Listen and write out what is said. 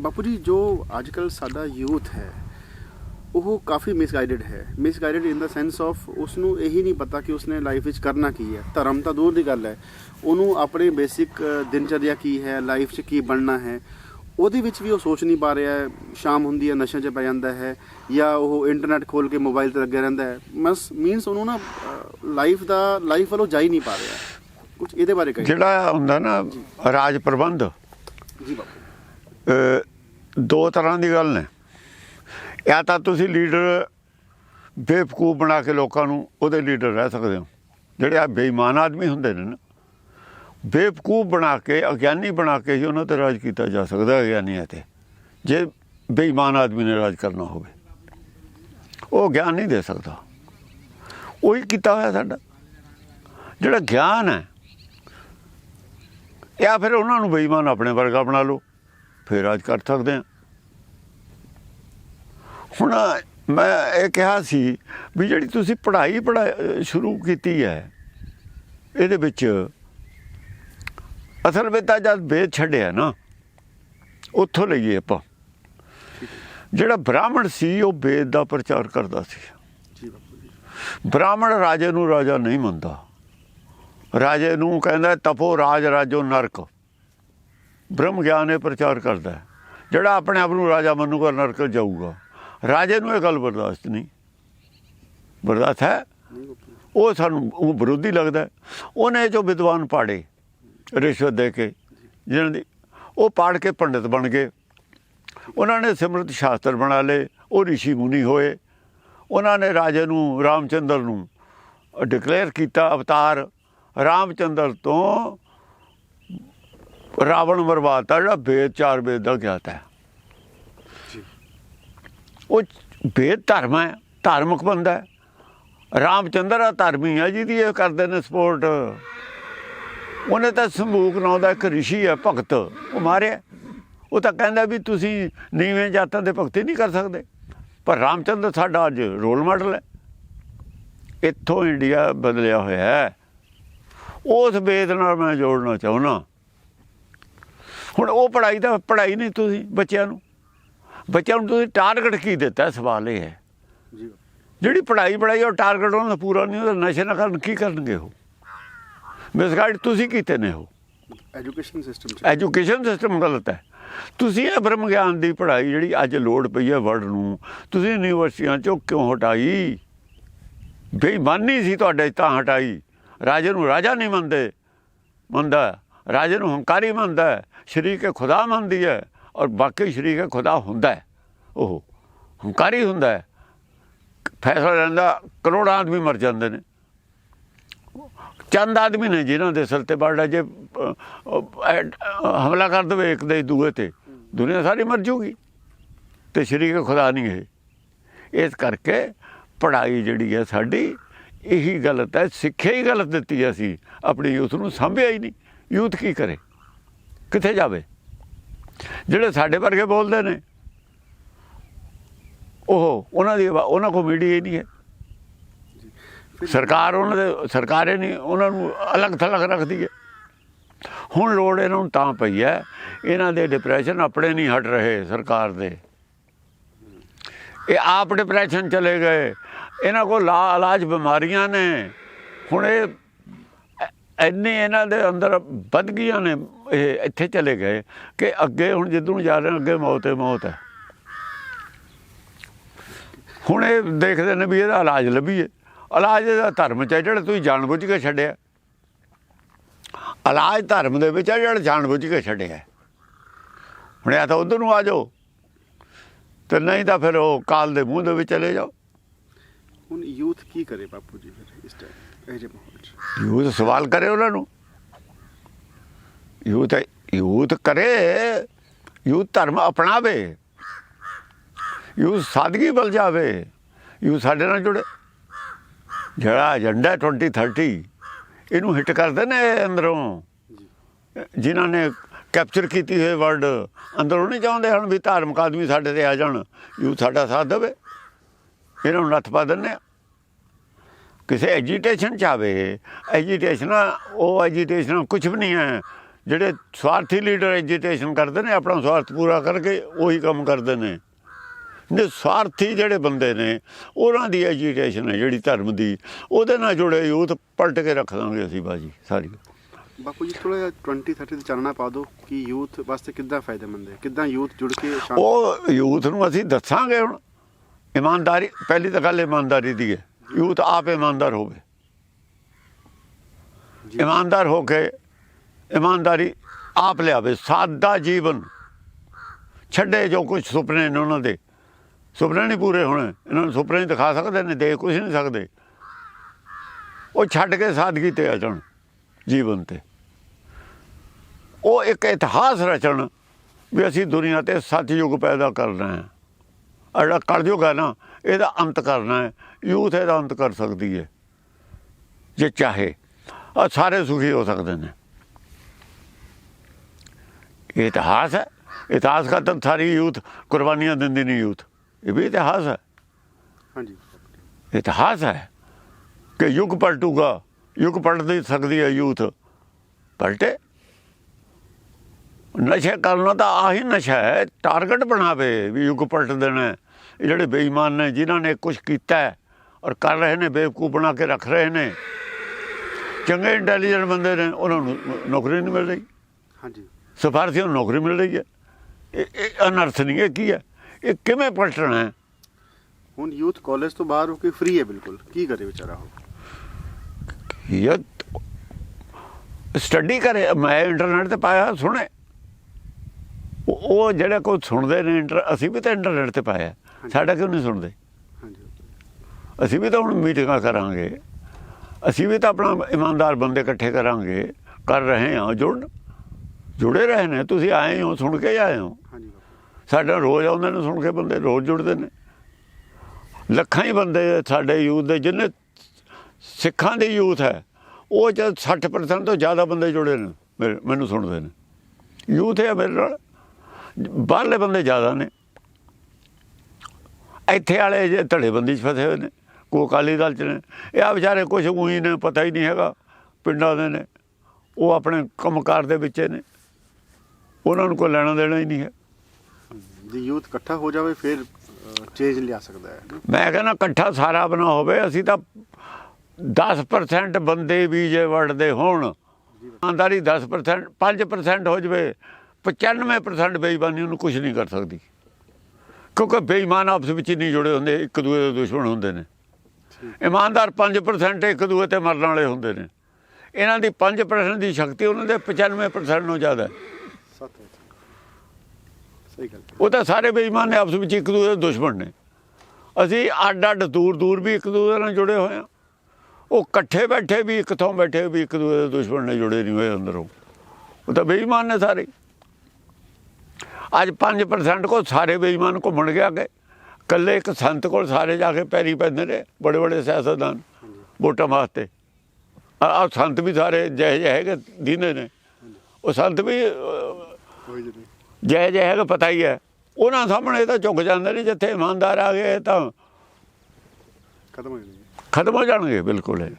ਬਾਪੂ ਜੀ ਜੋ ਅੱਜ ਕੱਲ ਸਾਡਾ ਯੂਥ ਹੈ ਉਹ ਕਾਫੀ ਮਿਸਗਾਈਡਡ ਹੈ। Misguided in the sense of ਉਸ ਨੂੰ ਇਹੀ ਨਹੀਂ ਪਤਾ ਕਿ ਉਸਨੇ ਲਾਈਫ ਵਿੱਚ ਕਰਨਾ ਕੀ ਹੈ। ਧਰਮ ਤਾਂ ਦੂਰ ਦੀ ਗੱਲ ਹੈ। ਉਹਨੂੰ ਆਪਣੇ ਬੇਸਿਕ ਦਿਨਚਰਿਆ ਕੀ ਹੈ ਲਾਈਫ 'ਚ ਕੀ ਬਣਨਾ ਹੈ ਉਹਦੇ ਵਿੱਚ ਵੀ ਉਹ ਸੋਚ ਨਹੀਂ ਪਾ ਰਿਹਾ ਸ਼ਾਮ ਹੁੰਦੀ ਹੈ ਨਸ਼ਿਆਂ 'ਚ ਪੈ ਜਾਂਦਾ ਹੈ ਜਾਂ ਉਹ ਇੰਟਰਨੈਟ ਖੋਲ ਕੇ ਮੋਬਾਈਲ ਤੇ ਲੱਗਿਆ ਰਹਿੰਦਾ ਹੈ। ਮਸ ਮੀਨਸ ਉਹਨੂੰ ਨਾ ਲਾਈਫ ਦਾ ਲਾਈਫ ਵੱਲੋਂ ਜਾ ਹੀ ਨਹੀਂ ਪਾ ਰਿਹਾ ਕੁਝ ਇਹਦੇ ਬਾਰੇ ਕਹੀ ਜਿਹੜਾ ਹੁੰਦਾ ਨਾ ਰਾਜ ਪ੍ਰਬੰਧ ਜੀ ਬਾਪੂ। ਦੋ ਤਰ੍ਹਾਂ ਦੀ ਗੱਲ ਨੇ। ਜਾਂ ਤਾਂ ਤੁਸੀਂ ਲੀਡਰ ਬੇਵਕੂਫ ਬਣਾ ਕੇ ਲੋਕਾਂ ਨੂੰ ਉਹਦੇ ਲੀਡਰ ਰਹਿ ਸਕਦੇ ਹੋ। ਜਿਹੜੇ ਆ ਬੇਈਮਾਨ ਆਦਮੀ ਹੁੰਦੇ ਨੇ ਨਾ, ਬੇਵਕੂਫ ਬਣਾ ਕੇ, ਅਗਿਆਨੀ ਬਣਾ ਕੇ ਹੀ ਉਹਨਾਂ ਤੇ ਰਾਜ ਕੀਤਾ ਜਾ ਸਕਦਾ ਹੈ ਅਗਿਆਨੀਆਂ ਤੇ ਜੇ ਬੇਈਮਾਨ ਆਦਮੀ ਨੇ ਰਾਜ ਕਰਨਾ ਹੋਵੇ, ਉਹ ਗਿਆਨ ਨਹੀਂ ਦੇ ਸਕਦਾ। ਉਹੀ ਕੀਤਾ ਹੋਇਆ ਸਾਡਾ। ਜਿਹੜਾ ਗਿਆਨ ਹੈ, ਜਾਂ ਫਿਰ ਉਹਨਾਂ ਨੂੰ ਬੇਈਮਾਨ ਆਪਣੇ ਵਰਗਾ ਬਣਾ ਲਓ, ਫਿਰ ਰਾਜ ਕਰ ਸਕਦੇ ਆ ਹੁਣ ਮੈਂ ਇਹ ਕਿਹਾ ਸੀ ਵੀ ਜਿਹੜੀ ਤੁਸੀਂ ਪੜ੍ਹਾਈ ਪੜਾ ਸ਼ੁਰੂ ਕੀਤੀ ਹੈ, ਇਹਦੇ ਵਿੱਚ ਅਸਲ ਵਿੱਚ ਤਾਂ ਜਦ ਵੇਦ ਛੱਡਿਆ ਨਾ, ਉੱਥੋਂ ਲਈਏ ਆਪਾਂ। ਜਿਹੜਾ ਬ੍ਰਾਹਮਣ ਸੀ, ਉਹ ਵੇਦ ਦਾ ਪ੍ਰਚਾਰ ਕਰਦਾ ਸੀ। ਬ੍ਰਾਹਮਣ ਰਾਜੇ ਨੂੰ ਰਾਜਾ ਨਹੀਂ ਮੰਨਦਾ। ਰਾਜੇ ਨੂੰ ਕਹਿੰਦਾ, ਤਪੋ ਰਾਜ ਰਾਜੋ ਨਰਕ। ਬ੍ਰਹਮ ਗਿਆਨ ਇਹ ਪ੍ਰਚਾਰ ਕਰਦਾ ਜਿਹੜਾ ਆਪਣੇ ਆਪ ਨੂੰ ਰਾਜਾ ਮੰਨੂਗਾ, ਨਰਕ ਜਾਊਗਾ। ਰਾਜੇ ਨੂੰ ਇਹ ਗੱਲ ਬਰਦਾਸ਼ਤ ਨਹੀਂ। ਬਰਦਾਸ਼ਤ ਹੈ? ਉਹ ਸਾਨੂੰ, ਉਹ ਵਿਰੋਧੀ ਲੱਗਦਾ ਉਹਨੇ ਜੋ ਵਿਦਵਾਨ ਪਾੜੇ, ਰਿਸ਼ਵਤ ਦੇ ਕੇ, ਜਿਹਨਾਂ ਦੀ, ਉਹ ਪਾੜ ਕੇ ਪੰਡਿਤ ਬਣ ਗਏ। ਉਹਨਾਂ ਨੇ ਸਿਮਰਤ ਸ਼ਾਸਤਰ ਬਣਾ ਲਏ, ਉਹ ਰਿਸ਼ੀ ਮੁਨੀ ਹੋਏ। ਉਹਨਾਂ ਨੇ ਰਾਜੇ ਨੂੰ, ਰਾਮਚੰਦਰ ਨੂੰ ਡਿਕਲੇਅਰ ਕੀਤਾ ਅਵਤਾਰ। ਰਾਮਚੰਦਰ ਤੋਂ ਰਾਵਣ ਮਰਵਾਤਾ ਜਿਹੜਾ ਵੇਦ, ਚਾਰ ਵੇਦ ਦਾ ਗਿਆਤਾ ਹੈ। ਉਹ ਵੇਦ ਧਰਮ ਹੈ, ਧਾਰਮਿਕ ਬੰਦਾ ਹੈ। ਰਾਮਚੰਦਰ ਆ ਧਰਮੀ ਹੈ ਜਿਹਦੀ ਇਹ ਕਰਦੇ ਨੇ ਸਪੋਰਟ ਉਹਨੇ ਤਾਂ ਸੰਭੂਕ ਨਾਂ ਦਾ ਇੱਕ ਰਿਸ਼ੀ ਹੈ ਭਗਤ। ਉਹ ਮਾਰਿਆ। ਉਹ ਤਾਂ ਕਹਿੰਦਾ ਵੀ ਤੁਸੀਂ ਨੀਵੇਂ ਜਾਤਾਂ ਦੇ ਭਗਤੀ ਨਹੀਂ ਕਰ ਸਕਦੇ। ਪਰ ਰਾਮਚੰਦਰ ਸਾਡਾ ਅੱਜ ਰੋਲ ਮਾਡਲ ਹੈ। ਇੱਥੋਂ ਇੰਡੀਆ ਬਦਲਿਆ ਹੋਇਆ ਹੈ। ਉਸ ਵੇਦ ਨਾਲ ਮੈਂ ਜੋੜਨਾ ਚਾਹੁੰਦਾ। ਹੁਣ ਉਹ ਪੜ੍ਹਾਈ ਤਾਂ ਪੜ੍ਹਾਈ ਨਹੀਂ ਤੁਸੀਂ ਬੱਚਿਆਂ ਨੂੰ। ਬੱਚਿਆਂ ਨੂੰ ਤੁਸੀਂ ਟਾਰਗੇਟ ਕੀ ਦਿੱਤਾ? ਸਵਾਲ ਇਹ ਹੈ। ਜਿਹੜੀ ਪੜ੍ਹਾਈ ਪੜ੍ਹਾਈ ਉਹ ਟਾਰਗੇਟ ਉਹਨਾਂ ਦਾ ਪੂਰਾ ਨਹੀਂ ਉਹਦਾ ਨਸ਼ੇ ਨਾ ਕਰਨ ਕੀ ਕਰਨਗੇ ਉਹ? ਮਿਸਗਾਈਡ ਤੁਸੀਂ ਕੀਤੇ ਨੇ ਉਹ? ਐਜੂਕੇਸ਼ਨ ਸਿਸਟਮ ਐਜੂਕੇਸ਼ਨ ਸਿਸਟਮ ਗਲਤ ਹੈ। ਤੁਸੀਂ ਇਹ ਬ੍ਰਹਮ ਗਿਆਨ ਦੀ ਪੜ੍ਹਾਈ ਜਿਹੜੀ ਅੱਜ ਲੋੜ ਪਈ ਹੈ ਵਰਡ ਨੂੰ ਤੁਸੀਂ ਯੂਨੀਵਰਸਿਟੀਆਂ ਚੋਂ ਕਿਉਂ ਹਟਾਈ? ਬੇਈਮਾਨੀ ਸੀ ਤੁਹਾਡੇ ਤਾਂ ਹਟਾਈ। ਰਾਜੇ ਨੂੰ ਰਾਜਾ ਨਹੀਂ ਮੰਨਦੇ। ਮੰਨਦਾ ਰਾਜੇ ਨੂੰ ਹੰਕਾਰੀ ਮੰਨਦਾ ਸ਼ਰੀਕ ਖੁਦਾ ਮੰਨਦੀ ਹੈ। ਔਰ ਬਾਕੀ ਸ਼ਰੀਕ ਖੁਦਾ ਹੁੰਦਾ ਹੈ। ਉਹ ਹੰਕਾਰੀ ਹੁੰਦਾ ਹੈ। ਫੈਸਲਾ ਲੈਂਦਾ ਕਰੋੜਾਂ ਆਦਮੀ ਮਰ ਜਾਂਦੇ ਨੇ। ਚੰਦ ਆਦਮੀ ਨੇ ਜਿਨ੍ਹਾਂ ਦੇ ਸਿਰ ਤੇ ਬੜਾ ਜੇ ਹਮਲਾ ਕਰ ਦੇਵੇ ਇੱਕ ਦੇ ਦੂਏ ਤੇ, ਦੁਨੀਆ ਸਾਰੀ ਮਰ ਜੂਗੀ। ਤੇ ਸ਼ਰੀਕ ਖੁਦਾ ਨਹੀਂ ਹੈ ਇਸ ਕਰਕੇ ਪੜ੍ਹਾਈ ਜਿਹੜੀ ਹੈ ਸਾਡੀ, ਇਹੀ ਗਲਤ ਹੈ, ਸਿੱਖਿਆ ਹੀ ਗਲਤ ਦਿੱਤੀ ਅਸੀਂ। ਆਪਣੀ ਯੂਥ ਨੂੰ ਸੰਭਿਆ ਹੀ ਨਹੀਂ। ਯੂਥ ਕੀ ਕਰੇ? ਕਿੱਥੇ ਜਾਵੇ? ਜਿਹੜੇ ਸਾਡੇ ਵਰਗੇ ਬੋਲਦੇ ਨੇ, ਉਹ ਉਹਨਾਂ ਦੀ ਆਵਾ- ਉਹਨਾਂ ਕੋਲ ਮੀਡੀਆ ਹੀ ਨਹੀਂ ਹੈ। ਸਰਕਾਰ ਉਹਨਾਂ ਦੇ, ਸਰਕਾਰੇ ਨਹੀਂ, ਉਹਨਾਂ ਨੂੰ ਅਲੱਗ ਥਲੱਗ ਰੱਖਦੀ ਹੈ। ਹੁਣ ਲੋੜ ਇਹਨਾਂ ਨੂੰ ਤਾਂ ਪਈ ਹੈ, ਇਹਨਾਂ ਦੇ ਡਿਪਰੈਸ਼ਨ ਆਪਣੇ ਨਹੀਂ ਹਟ ਰਹੇ ਸਰਕਾਰ ਦੇ। ਇਹ ਆਪ ਡਿਪਰੈਸ਼ਨ ਚਲੇ ਗਏ। ਇਹਨਾਂ ਕੋਲ ਲਾ, ਇਲਾਜ ਬਿਮਾਰੀਆਂ ਨੇ। ਹੁਣ ਇਹ ਐ- ਇੰਨੇ ਇਹਨਾਂ ਦੇ ਅੰਦਰ ਵੱਧ ਗਈਆਂ ਨੇ, ਇਹ ਇੱਥੇ ਚਲੇ ਗਏ ਕਿ ਅੱਗੇ ਹੁਣ ਜਿੱਦੋਂ ਜਾ ਰਹੇ ਅੱਗੇ ਮੌਤ ਹੀ ਮੌਤ ਹੈ ਹੁਣ ਇਹ ਦੇਖਦੇ ਨੇ ਵੀ ਇਹਦਾ ਇਲਾਜ ਲੱਭੀਏ। ਇਲਾਜ ਦਾ ਧਰਮ ਚ ਹੈ, ਜਿਹੜਾ ਤੁਸੀਂ ਜਾਣਬੁੱਝ ਕੇ ਛੱਡਿਆ। ਇਲਾਜ ਧਰਮ ਦੇ ਵਿੱਚ ਹੈ, ਜਿਹੜਾ ਜਾਣਬੁੱਝ ਕੇ ਛੱਡਿਆ ਹੁਣ ਜਾਂ ਤਾਂ ਉਧਰ ਨੂੰ ਆ ਜਾਓ। ਤੇ ਨਹੀਂ ਤਾਂ ਫਿਰ ਉਹ ਕਾਲ ਦੇ ਮੂੰਹ ਦੇ ਵਿੱਚ ਚਲੇ ਜਾਓ। ਹੁਣ ਯੂਥ ਕੀ ਕਰੇ ਬਾਪੂ ਜੀ ਫਿਰ ਇਸ ਟਾਈਮ ਇਹ ਜੇ ਮਾਹੌਲ ਚ। ਯੂਥ ਸਵਾਲ ਕਰੇ ਉਹਨਾਂ ਨੂੰ। ਯੂਥ ਯੂਥ ਕਰੇ ਯੂਥ ਧਰਮ ਅਪਣਾਵੇ। ਯੂਥ ਸਾਦਗੀ ਬਲ ਜਾਵੇ ਯੂਥ ਸਾਡੇ ਨਾਲ ਜੁੜੇ। ਜਿਹੜਾ ਏਜੰਡਾ 2030 ਇਹਨੂੰ ਹਿੱਟ ਕਰਦੇ ਨੇ ਅੰਦਰੋਂ। ਜਿਨ੍ਹਾਂ ਨੇ ਕੈਪਚਰ ਕੀਤੀ ਹੋਈ ਵਰਡ ਅੰਦਰੋਂ ਨਹੀਂ ਚਾਹੁੰਦੇ ਹਨ ਵੀ ਧਾਰਮਿਕ ਆਦਮੀ ਸਾਡੇ ਤੇ ਆ ਜਾਣ ਯੂਥ ਸਾਡਾ ਸਾਥ ਦੇਵੇ। ਇਹਨਾਂ ਨੂੰ ਨੱਥ ਪਾ ਦਿੰਦੇ ਆ ਕਿਸੇ ਐਜੀਟੇਸ਼ਨ ਚ ਆਵੇ। ਐਜੀਟੇਸ਼ਨ ਉਹ ਐਜੀਟੇਸ਼ਨ ਕੁਝ ਵੀ ਨਹੀਂ ਹੈ। ਜਿਹੜੇ ਸਵਾਰਥੀ ਲੀਡਰ ਐਜੀਟੇਸ਼ਨ ਕਰਦੇ ਨੇ ਆਪਣਾ ਸਵਾਰਥ ਪੂਰਾ ਕਰਕੇ ਉਹੀ ਕੰਮ ਕਰਦੇ ਨੇ। ਨੇ ਸਵਾਰਥੀ ਜਿਹੜੇ ਬੰਦੇ ਨੇ ਉਹਨਾਂ ਦੀ ਐਜੀਟੇਸ਼ਨ ਹੈ ਜਿਹੜੀ ਧਰਮ ਦੀ। ਉਹਦੇ ਨਾਲ ਜੁੜੇ ਯੂਥ ਪਲਟ ਕੇ ਰੱਖ ਦਾਂਗੇ ਅਸੀਂ ਬਾਜੀ ਸਾਰੀ ਬਾਪੂ ਜੀ ਥੋੜਾ ਜਿਹਾ 20 30 ਤੇ ਚਾਨਣਾ ਪਾ ਦਿਓ ਕਿ ਯੂਥ ਵਾਸਤੇ ਕਿੱਦਾਂ ਫਾਇਦੇਮੰਦ ਹੈ ਕਿੱਦਾਂ ਯੂਥ ਜੁੜ ਕੇ ਉਹ ਯੂਥ ਨੂੰ ਅਸੀਂ ਦੱਸਾਂਗੇ ਹੁਣ। ਇਮਾਨਦਾਰੀ ਪਹਿਲੀ ਤਾਂ ਗੱਲ ਇਮਾਨਦਾਰੀ ਦੀ ਹੈ। ਯੂਥ ਆਪ ਇਮਾਨਦਾਰ ਹੋਵੇ। ਜੀ। ਇਮਾਨਦਾਰ ਹੋ ਕੇ ਇਮਾਨਦਾਰੀ ਆਪ ਲਿਆਵੇ। ਸਾਦਾ ਜੀਵਨ ਛੱਡੇ ਜੋ ਕੁਝ ਸੁਪਨੇ ਨੇ ਉਹਨਾਂ ਦੇ। ਸੁਪਨੇ ਨਹੀਂ ਪੂਰੇ ਹੋਣੇ। ਇਹਨਾਂ ਨੂੰ ਸੁਪਨੇ ਦਿਖਾ ਸਕਦੇ ਨੇ ਦੇ ਕੁਝ ਨਹੀਂ ਸਕਦੇ। ਉਹ ਛੱਡ ਕੇ ਸਾਦਗੀ ਤੇ ਜਾਣ ਜੀਵਨ ਤੇ। ਉਹ ਇੱਕ ਇਤਿਹਾਸ ਰਚਣ ਵੀ ਅਸੀਂ ਦੁਨੀਆ ਤੇ ਸਤਯੁਗ ਪੈਦਾ ਕਰਨਾ ਹੈ। ਜਿਹੜਾ ਕਲਯੁਗ ਹੈ ਨਾ ਇਹਦਾ ਅੰਤ ਕਰਨਾ ਹੈ। ਯੂਥ ਇਹਦਾ ਅੰਤ ਕਰ ਸਕਦੀ ਹੈ। ਜੇ ਚਾਹੇ ਆ ਸਾਰੇ ਸੁਖੀ ਹੋ ਸਕਦੇ ਨੇ। ਇਹ ਇਤਿਹਾਸ ਹੈ। ਇਤਿਹਾਸ ਤਾਂ ਸਾਰੀ ਯੂਥ ਕੁਰਬਾਨੀਆਂ ਦਿੰਦੀ ਨਹੀਂ ਯੂਥ ਇਹ ਵੀ ਇਤਿਹਾਸ ਹੈ। ਹਾਂਜੀ। ਇਤਿਹਾਸ ਹੈ ਕਿ ਯੁੱਗ ਪਲਟੂਗਾ। ਯੁੱਗ ਪਲਟ ਨਹੀਂ ਸਕਦੀ ਹੈ ਯੂਥ ਪਲਟੇ। ਨਸ਼ੇ ਕਰਨਾ ਤਾਂ ਆਹੀ ਨਸ਼ਾ ਹੈ ਟਾਰਗੇਟ ਬਣਾਵੇ ਵੀ ਯੁੱਗ ਪਲਟ ਦੇਣਾ ਹੈ। ਇਹ ਜਿਹੜੇ ਬੇਈਮਾਨ ਨੇ ਜਿਨ੍ਹਾਂ ਨੇ ਕੁਝ ਕੀਤਾ ਹੈ ਔਰ ਕਰ ਰਹੇ ਨੇ ਬੇਵਕੂਫ ਬਣਾ ਕੇ ਰੱਖ ਰਹੇ ਨੇ। ਚੰਗੇ ਇੰਟੈਲੀਜੈਂਟ ਬੰਦੇ ਨੇ ਉਹਨਾਂ ਨੂੰ ਨੌਕਰੀ ਨਹੀਂ ਮਿਲ ਰਹੀ। ਹਾਂਜੀ। ਸਿਫਾਰਸ਼ੀਆਂ ਨੂੰ ਨੌਕਰੀ ਮਿਲ ਰਹੀ ਹੈ। ਇਹ ਇਹ ਅਨਰਥ ਨਹੀਂ ਹੈ ਕੀ ਹੈ? ਇਹ ਕਿਵੇਂ ਪਲਟਣਾ ਹੈ? ਹੁਣ ਯੂਥ ਕਾਲਜ ਤੋਂ ਬਾਹਰ ਹੋ ਕੇ ਫ੍ਰੀ ਹੈ ਬਿਲਕੁਲ। ਕੀ ਕਰੇ ਵਿਚਾਰਾ ਇਹ ਸਟੱਡੀ ਕਰੇ। ਮੈਂ ਇੰਟਰਨੈਟ ਤੇ ਪਾਇਆ ਸੁਣੇ ਉਹ ਜਿਹੜੇ ਕੋਈ ਸੁਣਦੇ ਨੇ ਇੰਟਰ ਅਸੀਂ ਵੀ ਤਾਂ ਇੰਟਰਨੈਟ ਤੇ ਪਾਇਆ। ਸਾਡਾ ਕਿਉਂ ਨਹੀਂ ਸੁਣਦੇ? ਅਸੀਂ ਵੀ ਤਾਂ ਹੁਣ ਮੀਟਿੰਗਾਂ ਕਰਾਂਗੇ। ਅਸੀਂ ਵੀ ਤਾਂ ਆਪਣਾ ਇਮਾਨਦਾਰ ਬੰਦੇ ਇਕੱਠੇ ਕਰਾਂਗੇ। ਕਰ ਰਹੇ ਹਾਂ ਜੁੜ ਜੁੜੇ ਰਹੇ ਨੇ। ਤੁਸੀਂ ਆਏ ਹੋ ਸੁਣ ਕੇ ਆਏ ਹੋ। ਸਾਡਾ ਰੋਜ਼ ਆਉਂਦੇ ਨੇ ਸੁਣ ਕੇ ਬੰਦੇ ਰੋਜ਼ ਜੁੜਦੇ ਨੇ। ਲੱਖਾਂ ਹੀ ਬੰਦੇ ਸਾਡੇ ਯੂਥ ਦੇ ਜਿੰਨੇ ਸਿੱਖਾਂ ਦੀ ਯੂਥ ਹੈ ਉਹ ਚ 60% ਤੋਂ ਜ਼ਿਆਦਾ ਬੰਦੇ ਜੁੜੇ ਨੇ ਮੈਨੂੰ ਸੁਣਦੇ ਨੇ। ਯੂਥ ਹੈ ਮੇਰੇ ਨਾਲ। ਬਾਹਰਲੇ ਬੰਦੇ ਜ਼ਿਆਦਾ ਨੇ। ਇੱਥੇ ਵਾਲੇ ਜੇ ਧੜੇਬੰਦੀ 'ਚ ਫਸੇ ਹੋਏ ਨੇ ਕੋ ਅਕਾਲੀ ਦਲ 'ਚ ਨੇ। ਇਹ ਆ ਵਿਚਾਰੇ ਕੁਛ ਉਹੀ ਨੇ ਪਤਾ ਹੀ ਨਹੀਂ ਹੈਗਾ ਪਿੰਡਾਂ ਦੇ ਨੇ। ਉਹ ਆਪਣੇ ਕੰਮਕਾਰ ਦੇ ਵਿੱਚ ਨੇ। ਉਹਨਾਂ ਨੂੰ ਕੋਈ ਲੈਣਾ ਦੇਣਾ ਹੀ ਨਹੀਂ ਹੈ। ਜੇ ਯੂਥ ਇਕੱਠਾ ਹੋ ਜਾਵੇ ਫਿਰ ਚੇਂਜ ਲਿਆ ਸਕਦਾ ਹੈ। ਮੈਂ ਕਹਿੰਦਾ ਇਕੱਠਾ ਸਾਰਾ ਬਣਾ ਹੋਵੇ ਅਸੀਂ ਤਾਂ 10% ਬੰਦੇ ਵੀ ਜੇ ਵੜਦੇ ਹੋਣ ਇਮਾਨਦਾਰੀ 10% 5% ਹੋ ਜਵੇ 95% ਬੇਈਮਾਨੀ ਉਹਨੂੰ ਕੁਝ ਨਹੀਂ ਕਰ ਸਕਦੀ। ਕਿਉਂਕਿ ਬੇਈਮਾਨ ਆਪਸ ਵਿੱਚ ਨਹੀਂ ਜੁੜੇ ਹੁੰਦੇ ਇੱਕ ਦੂਏ ਦੇ ਦੁਸ਼ਮਣ ਹੁੰਦੇ ਨੇ। ਇਮਾਨਦਾਰ 5% ਇੱਕ ਦੂਏ ਤੇ ਮਰਨ ਵਾਲੇ ਹੁੰਦੇ ਨੇ। ਇਹਨਾਂ ਦੀ 5% ਦੀ ਸ਼ਕਤੀ ਉਹਨਾਂ ਦੇ 95% ਨਾਲੋਂ ਜ਼ਿਆਦਾ ਹੈ। ਉਹ ਤਾਂ ਸਾਰੇ ਬੇਈਮਾਨ ਨੇ ਆਪਸ ਵਿੱਚ ਇੱਕ ਦੂਜੇ ਦੇ ਦੁਸ਼ਮਣ ਨੇ। ਅਸੀਂ ਅੱਡ ਅੱਡ ਦੂਰ ਦੂਰ ਵੀ ਇੱਕ ਦੂਜੇ ਨਾਲ ਜੁੜੇ ਹੋਏ ਆ ਉਹ ਇਕੱਠੇ ਬੈਠੇ ਵੀ ਇੱਕ ਥਾਂ ਬੈਠੇ ਵੀ ਇੱਕ ਦੂਜੇ ਦੇ ਦੁਸ਼ਮਣ ਨਾਲ ਜੁੜੇ ਨਹੀਂ ਹੋਏ ਅੰਦਰੋਂ। ਉਹ ਤਾਂ ਬੇਈਮਾਨ ਨੇ ਸਾਰੇ। ਅੱਜ 5% ਕੋ ਸਾਰੇ ਬੇਈਮਾਨ ਘੁੰਮਣ ਗਿਆ ਗਏ ਕੱਲੇ ਇੱਕ ਸੰਤ ਕੋਲ ਸਾਰੇ ਜਾ ਕੇ ਪੈਰੀ ਪੈਂਦੇ ਨੇ ਬੜੇ ਬੜੇ ਸਿਆਸਤਦਾਨ ਵੋਟਾਂ ਵਾਸਤੇ। ਆ ਸੰਤ ਵੀ ਸਾਰੇ ਜਿਹੇ ਜਿਹੇ ਹੈਗੇ ਦੀਨੇ ਨੇ। ਉਹ ਸੰਤ ਵੀ ਅਹ, ਕੋਈ ਜੀ ਨਹੀਂ। ਜੈ ਜੈ ਹੈਗਾ ਪਤਾ ਹੀ ਹੈ। ਉਹਨਾਂ ਸਾਹਮਣੇ ਤਾਂ ਝੁਕ ਜਾਂਦੇ ਨੇ ਜਿੱਥੇ ਇਮਾਨਦਾਰ ਆ ਗਏ ਤਾਂ ਖਤਮ ਹੋ ਹੋ ਜਾਣਗੇ ਬਿਲਕੁਲ। ਇਹ